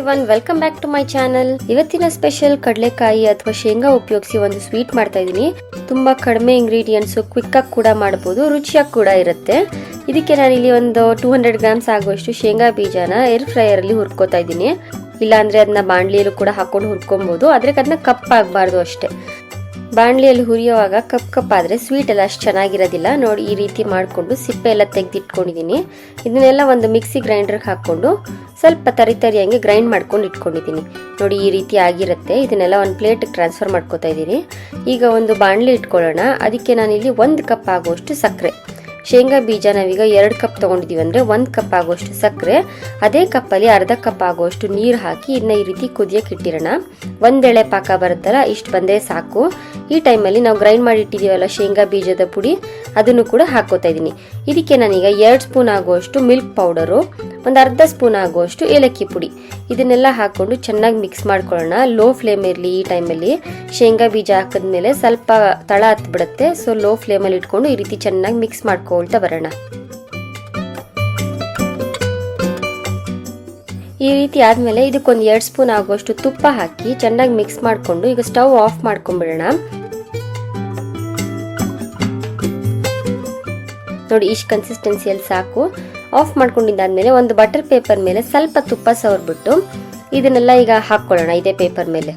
Everyone welcome back to my channel ಇವತ್ತಿನ special ಕಡಲೆಕಾಯಿ ಅಥವಾ ಶೇಂಗಾ ಉಪಯೋಗಿಸಿ ಒಂದು ಸ್ವೀಟ್ ಮಾಡ್ತಾ ಇದ್ದೀನಿ. ತುಂಬಾ ಕಡಿಮೆ ಇಂಗ್ರೀಡಿಯೆಂಟ್ಸ್ ಕ್ವಿಕ್ ಆಗಿ ಕೂಡ ಮಾಡಬಹುದು ರುಚಿಯಾಗಿ ಕೂಡ ಇರುತ್ತೆ. ಇದಕ್ಕೆ ನಾನಿಲ್ಲಿ ಒಂದು ಟೂ ಹಂಡ್ರೆಡ್ ಗ್ರಾಮ್ಸ್ ಆಗುವಷ್ಟು ಶೇಂಗಾ ಬೀಜನ ಏರ್ ಫ್ರೈಯರ್ ಅಲ್ಲಿ ಹುರ್ಕೋತಾ ಇದ್ದೀನಿ. ಇಲ್ಲಾಂದ್ರೆ ಅದನ್ನ ಬಾಣಲಿಯಲ್ಲೂ ಕೂಡ ಹಾಕೊಂಡು ಹುರ್ಕೊಬಹುದು ಆದ್ರೆ ಅದನ್ನ ಕಪ್ ಆಗಬಾರ್ದು ಅಷ್ಟೇ. ಬಾಣಲಿಯಲ್ಲಿ ಹುರಿಯುವಾಗ ಕಪ್ ಕಪ್ ಆದರೆ ಸ್ವೀಟ್ ಎಲ್ಲ ಅಷ್ಟು ಚೆನ್ನಾಗಿರೋದಿಲ್ಲ. ನೋಡಿ ಈ ರೀತಿ ಮಾಡಿಕೊಂಡು ಸಿಪ್ಪೆ ಎಲ್ಲ ತೆಗೆದಿಟ್ಕೊಂಡಿದ್ದೀನಿ ಇದನ್ನೆಲ್ಲ ಒಂದು ಮಿಕ್ಸಿ ಗ್ರೈಂಡರ್ಗೆ ಹಾಕ್ಕೊಂಡು ಸ್ವಲ್ಪ ತರಿ ತರಿಯಂಗೆ ಗ್ರೈಂಡ್ ಮಾಡ್ಕೊಂಡು ಇಟ್ಕೊಂಡಿದ್ದೀನಿ ನೋಡಿ ಈ ರೀತಿ ಆಗಿರುತ್ತೆ. ಇದನ್ನೆಲ್ಲ ಒಂದು ಪ್ಲೇಟಿಗೆ ಟ್ರಾನ್ಸ್ಫರ್ ಮಾಡ್ಕೋತಾ ಇದ್ದೀನಿ ಈಗ ಒಂದು ಬಾಣಲಿ ಇಟ್ಕೊಳ್ಳೋಣ. ಅದಕ್ಕೆ ನಾನಿಲ್ಲಿ ಒಂದು ಕಪ್ ಆಗುವಷ್ಟು ಸಕ್ಕರೆ. ಶೇಂಗಾ ಬೀಜ ನಾವೀಗ ಎರಡು ಕಪ್ ತೊಗೊಂಡಿದ್ದೀವಿ ಅಂದ್ರೆ ಒಂದು ಕಪ್ ಆಗುವಷ್ಟು ಸಕ್ಕರೆ, ಅದೇ ಕಪ್ಪಲ್ಲಿ ಅರ್ಧ ಕಪ್ ಆಗುವಷ್ಟು ನೀರು ಹಾಕಿ ಇದನ್ನ ಈ ರೀತಿ ಕುದಿಯಕ್ಕೆ ಇಟ್ಟಿರೋಣ. ಒಂದೆಳೆ ಪಾಕ ಬರುತ್ತಲ್ಲ, ಇಷ್ಟು ಬಂದರೆ ಸಾಕು. ಈ ಟೈಮಲ್ಲಿ ನಾವು ಗ್ರೈಂಡ್ ಮಾಡಿ ಇಟ್ಟಿದ್ದೀವಲ್ಲ ಶೇಂಗಾ ಬೀಜದ ಪುಡಿ, ಅದನ್ನು ಕೂಡ ಹಾಕೋತಾ ಇದ್ದೀನಿ. ಇದಕ್ಕೆ ನಾನೀಗ ಎರಡು ಸ್ಪೂನ್ ಆಗುವಷ್ಟು ಮಿಲ್ಕ್ ಪೌಡರು ಒಂದು ಅರ್ಧ ಸ್ಪೂನ್ ಆಗುವಷ್ಟು ಏಲಕ್ಕಿ ಪುಡಿ. ಇದನ್ನೆಲ್ಲ ಹಾಕೊಂಡು ಚೆನ್ನಾಗಿ ಮಿಕ್ಸ್ ಮಾಡ್ಕೊಳ್ಳೋಣ. ಲೋ ಫ್ಲೇಮ್ ಇರಲಿ ಈ ಟೈಮಲ್ಲಿ ಶೇಂಗಾ ಬೀಜ ಹಾಕಿದ್ಮೇಲೆ ಸ್ವಲ್ಪ ತಳ ಹತ್ಬಿಡುತ್ತೆ. ಸೊ ಲೋ ಫ್ಲೇಮಲ್ಲಿ ಇಟ್ಕೊಂಡು ಈ ರೀತಿ ಚೆನ್ನಾಗಿ ಮಿಕ್ಸ್ ಮಾಡ್ಕೊಳ್ತಾ ಬರೋಣ. ಈ ರೀತಿ ಆದಮೇಲೆ ಇದಕ್ಕೊಂದು ಎರಡು ಸ್ಪೂನ್ ಆಗುವಷ್ಟು ತುಪ್ಪ ಹಾಕಿ ಚೆನ್ನಾಗಿ ಮಿಕ್ಸ್ ಮಾಡಿಕೊಂಡು ಈಗ ಸ್ಟವ್ ಆಫ್ ಮಾಡ್ಕೊಂಡ್ಬಿಡೋಣ. ನೋಡಿ, ಇಷ್ಟು ಕನ್ಸಿಸ್ಟೆನ್ಸಿಯಲ್ಲಿ ಸಾಕು. ಆಫ್ ಮಾಡ್ಕೊಂಡಿದ್ದಾದ್ಮೇಲೆ ಒಂದು ಬಟರ್ ಪೇಪರ್ ಮೇಲೆ ಸ್ವಲ್ಪ ತುಪ್ಪ ಸವರ್ಬಿಟ್ಟು ಇದನ್ನೆಲ್ಲ ಈಗ ಹಾಕ್ಕೊಳ್ಳೋಣ ಇದೇ ಪೇಪರ್ ಮೇಲೆ.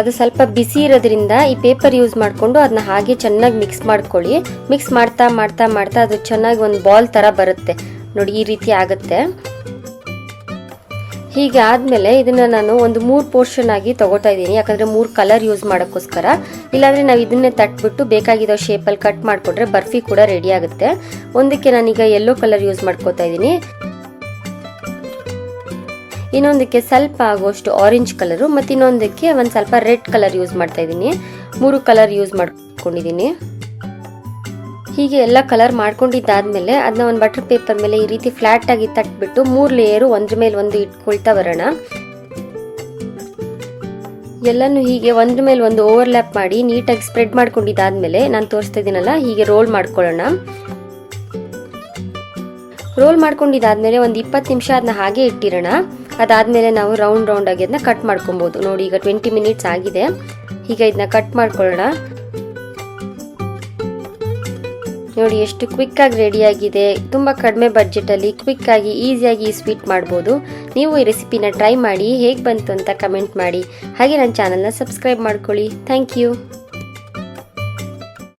ಅದು ಸ್ವಲ್ಪ ಬಿಸಿ ಇರೋದ್ರಿಂದ ಈ ಪೇಪರ್ ಯೂಸ್ ಮಾಡಿಕೊಂಡು ಅದನ್ನ ಹಾಗೆ ಚೆನ್ನಾಗಿ ಮಿಕ್ಸ್ ಮಾಡ್ಕೊಳ್ಳಿ. ಮಿಕ್ಸ್ ಮಾಡ್ತಾ ಮಾಡ್ತಾ ಮಾಡ್ತಾ ಅದು ಚೆನ್ನಾಗಿ ಒಂದು ಬಾಲ್ ಥರ ಬರುತ್ತೆ. ನೋಡಿ ಈ ರೀತಿ ಆಗುತ್ತೆ. ಹೀಗೆ ಆದಮೇಲೆ ಇದನ್ನ ನಾನು ಒಂದು ಮೂರು ಪೋರ್ಷನ್ ಆಗಿ ತಗೋತಾ ಇದ್ದೀನಿ. ಯಾಕಂದ್ರೆ ಮೂರು ಕಲರ್ ಯೂಸ್ ಮಾಡೋಕ್ಕೋಸ್ಕರ. ಇಲ್ಲಾಂದ್ರೆ ನಾವು ಇದನ್ನೇ ತಟ್ಬಿಟ್ಟು ಬೇಕಾಗಿರೋ ಶೇಪಲ್ಲಿ ಕಟ್ ಮಾಡಿಕೊಟ್ರೆ ಬರ್ಫಿ ಕೂಡ ರೆಡಿ ಆಗುತ್ತೆ. ಒಂದಕ್ಕೆ ನಾನೀಗ ಯೆಲ್ಲೋ ಕಲರ್ ಯೂಸ್ ಮಾಡ್ಕೋತಾ ಇದ್ದೀನಿ. ಇನ್ನೊಂದಕ್ಕೆ ಸ್ವಲ್ಪ ಆಗುವಷ್ಟು ಆರೆಂಜ್ ಕಲರು ಮತ್ತು ಇನ್ನೊಂದಕ್ಕೆ ಒಂದು ಸ್ವಲ್ಪ ರೆಡ್ ಕಲರ್ ಯೂಸ್ ಮಾಡ್ತಾ ಇದ್ದೀನಿ. ಮೂರು ಕಲರ್ ಯೂಸ್ ಮಾಡ್ಕೊಂಡಿದ್ದೀನಿ. ಹೀಗೆ ಎಲ್ಲ ಕಲರ್ ಮಾಡ್ಕೊಂಡಿದ್ದಾದ್ಮೇಲೆ ಅದನ್ನ ಒಂದು ಬಟರ್ ಪೇಪರ್ ಮೇಲೆ ಈ ರೀತಿ ಫ್ಲಾಟ್ ಆಗಿ ತಟ್ಬಿಟ್ಟು ಮೂರು ಲೇಯರು ಒಂದ್ರ ಮೇಲೆ ಒಂದು ಇಟ್ಕೊಳ್ತಾ ಬರೋಣ. ಎಲ್ಲನೂ ಹೀಗೆ ಒಂದ್ರ ಮೇಲೆ ಒಂದು ಓವರ್ಲ್ಯಾಪ್ ಮಾಡಿ ನೀಟಾಗಿ ಸ್ಪ್ರೆಡ್ ಮಾಡ್ಕೊಂಡಿದ್ದಾದ್ಮೇಲೆ ನಾನು ತೋರಿಸ್ತಾ ಇದ್ದೀನಲ್ಲ ಹೀಗೆ ರೋಲ್ ಮಾಡ್ಕೊಳ್ಳೋಣ. ರೋಲ್ ಮಾಡ್ಕೊಂಡಿದ್ದಾದ್ಮೇಲೆ ಒಂದು ಇಪ್ಪತ್ತು ನಿಮಿಷ ಅದನ್ನ ಹಾಗೆ ಇಟ್ಟಿರೋಣ. ಅದಾದಮೇಲೆ ನಾವು ರೌಂಡ್ ರೌಂಡ್ ಆಗಿ ಅದನ್ನ ಕಟ್ ಮಾಡ್ಕೊಬೋದು ನೋಡಿ, ಈಗ ಟ್ವೆಂಟಿ ಮಿನಿಟ್ಸ್ ಆಗಿದೆ. ಈಗ ಇದನ್ನ ಕಟ್ ಮಾಡ್ಕೊಳ್ಳೋಣ. ನೋಡಿ, ಎಷ್ಟು ಕ್ವಿಕ್ ಆಗಿ ರೆಡಿ ಆಗಿದೆ. ತುಂಬ ಕಡಿಮೆ ಬಡ್ಜೆಟಲ್ಲಿ ಕ್ವಿಕ್ ಆಗಿ ಈಸಿಯಾಗಿ ಈ ಸ್ವೀಟ್ ಮಾಡ್ಬೋದು. ನೀವು ಈ ರೆಸಿಪಿನ ಟ್ರೈ ಮಾಡಿ, ಹೇಗೆ ಬಂತು ಅಂತ ಕಮೆಂಟ್ ಮಾಡಿ. ಹಾಗೆ ನನ್ನ ಚಾನಲ್ನ ಸಬ್ಸ್ಕ್ರೈಬ್ ಮಾಡ್ಕೊಳ್ಳಿ. Thank you